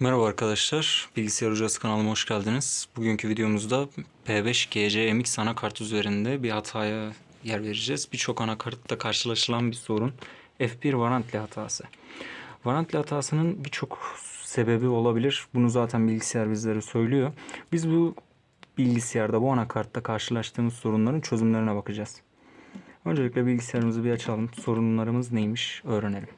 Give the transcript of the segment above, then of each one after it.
Merhaba arkadaşlar, Bilgisayar Hocası kanalıma hoş geldiniz. Bugünkü videomuzda P5 GC anakart üzerinde bir hataya yer vereceğiz. Birçok anakartta karşılaşılan bir sorun F1 varantli hatası. Varantli hatasının birçok sebebi olabilir. Bunu zaten bilgisayar bizlere söylüyor. Biz bu bilgisayarda bu anakartta karşılaştığımız sorunların çözümlerine bakacağız. Öncelikle bilgisayarımızı bir açalım. Sorunlarımız neymiş öğrenelim.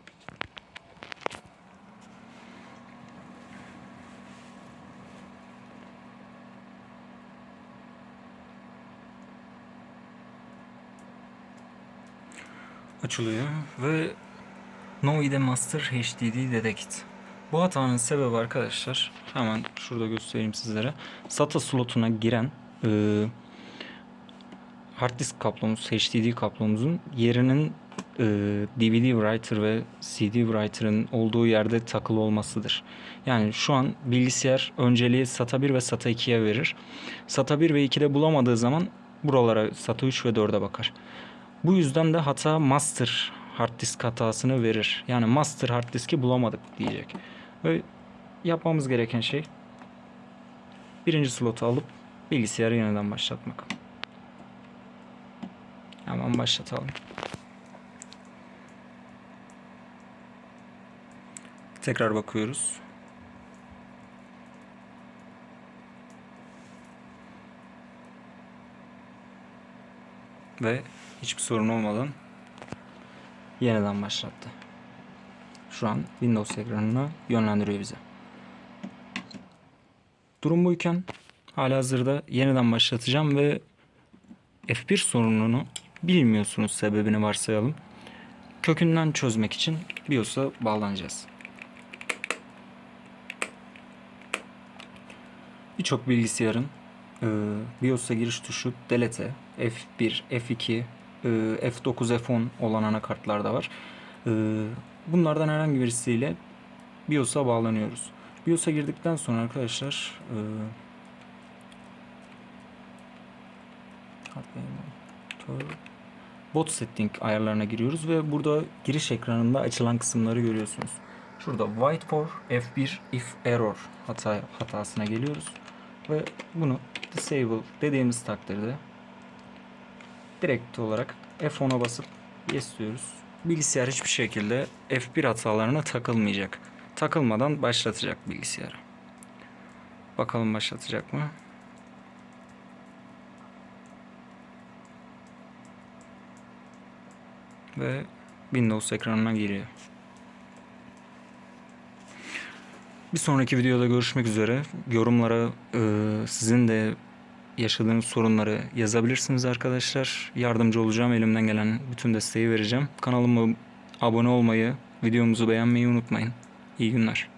Açılıyor ve No IDE Master HDD Detect. Bu hatanın sebebi arkadaşlar hemen şurada göstereyim sizlere. SATA slotuna giren e, hard disk kablomuz, HDD kablomuzun yerinin e, DVD writer ve CD writer'ın olduğu yerde takılı olmasıdır. Yani şu an bilgisayar önceliği SATA 1 ve SATA 2'ye verir. SATA 1 ve 2'de bulamadığı zaman buralara SATA 3 ve 4'e bakar. Bu yüzden de hata master hard disk hatasını verir. Yani master hard diski bulamadık diyecek. Ve yapmamız gereken şey birinci slotu alıp bilgisayarı yeniden başlatmak. Hemen başlatalım. Tekrar bakıyoruz. Ve hiçbir sorun olmadan yeniden başlattı. Şu an Windows ekranına yönlendiriyor bize. Durum buyken halihazırda yeniden başlatacağım ve F1 sorununu bilmiyorsunuz sebebini varsayalım. Kökünden çözmek için BIOS'a bağlanacağız. Birçok bilgisayarın e, BIOS'a giriş tuşu delete, F1, F2, e, F9, F10 olan anakartlar da var. E, bunlardan herhangi birisiyle BIOS'a bağlanıyoruz. BIOS'a girdikten sonra arkadaşlar e, bot setting ayarlarına giriyoruz ve burada giriş ekranında açılan kısımları görüyorsunuz. Şurada white for F1 if error hata hatasına geliyoruz ve bunu disable dediğimiz takdirde direkt olarak F10'a basıp yes diyoruz. Bilgisayar hiçbir şekilde F1 hatalarına takılmayacak. Takılmadan başlatacak bilgisayarı. Bakalım başlatacak mı? Ve Windows ekranına giriyor. Bir sonraki videoda görüşmek üzere. Yorumlara e, sizin de yaşadığınız sorunları yazabilirsiniz arkadaşlar. Yardımcı olacağım. Elimden gelen bütün desteği vereceğim. Kanalıma abone olmayı, videomuzu beğenmeyi unutmayın. İyi günler.